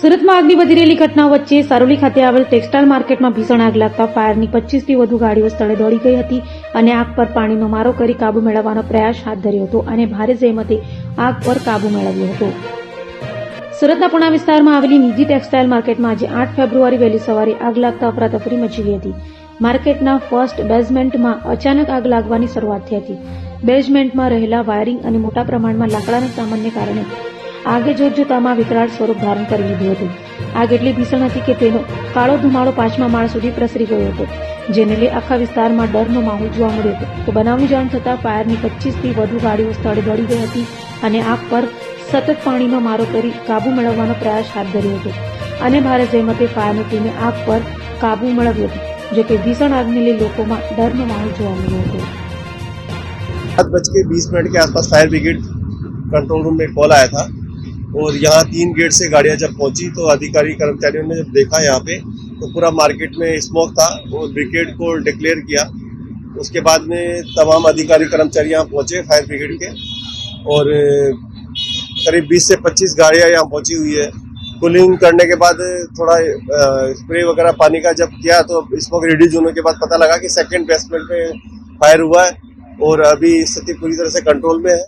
સુરતમાં આગની વધી રહેલી ઘટના વચ્ચે સારોલી ખાતે આવેલ ટેક્સટાઇલ માર્કેટમાં ભીષણ આગ લાગતા ફાયરની પચીસથી વધુ ગાડીઓ સ્થળે દોડી ગઈ હતી અને આગ પર પાણીનો મારો કરી કાબુ મેળવવાનો પ્રયાસ હાથ ધર્યો હતો અને ભારે જહેમતે આગ પર કાબુ મેળવ્યો હતો. સુરતના પુણા વિસ્તારમાં આવેલી નિજી ટેક્સટાઇલ માર્કેટમાં આજે આઠ ફેબ્રુઆરી વહેલી સવારે આગ લાગતા અફરાતફરી મચી ગઈ હતી. માર્કેટના ફર્સ્ટ બેઝમેન્ટમાં અચાનક આગ લાગવાની શરૂઆત થઈ હતી. બેઝમેન્ટમાં રહેલા વાયરિંગ અને મોટા પ્રમાણમાં લાકડાના સામાનને કારણે આગે જોતજોતામાં વિકરાળ સ્વરૂપ ધારણ કરી લીધું હતું આગ એટલી ભીષણ હતી કે તેનો કાળો ધુમાડો પાંચમા માળ સુધી પ્રસરી ગયો હતો જેને લઈ આખા વિસ્તારમાં ડરનો માહોલ જોવા મળ્યો હતો તો બનાવની જાણ થતાં ફાયરની પચીસથી વધુ ગાડીઓ સ્થળે દોડી ગઈ હતી અને આગ પર સતત પાણીનો મારો કરી કાબુ મેળવવાનો પ્રયાસ હાથ ધર્યો હતો અને ભારે જહેમતે ફાયરની ટીમે આગ પર કાબુ મેળવ્યો હતો જો કે ભીષણ આગને લઈ લોકોમાં ડરનો માહોલ જોવા મળ્યો હતો सात बज के बीस मिनट के आसपास फायर ब्रिगेड कंट्रोल रूम में कॉल आया था और यहाँ तीन गेट से गाड़ियाँ जब पहुँची तो अधिकारी कर्मचारियों ने जब देखा यहाँ पे तो पूरा मार्केट में स्मोक था और ब्रिगेड को डिक्लेयर किया। उसके बाद में तमाम अधिकारी कर्मचारी यहाँ पहुँचे फायर ब्रिगेड के, और करीब 20 से 25 गाड़ियाँ यहाँ पहुँची हुई है। कूलिंग करने के बाद थोड़ा स्प्रे वगैरह पानी का जब किया तो स्मोक रिड्यूज होने के बाद पता लगा कि सेकेंड बेसमेंट में फायर हुआ है, और अभी स्थिति पूरी तरह से कंट्रोल में है।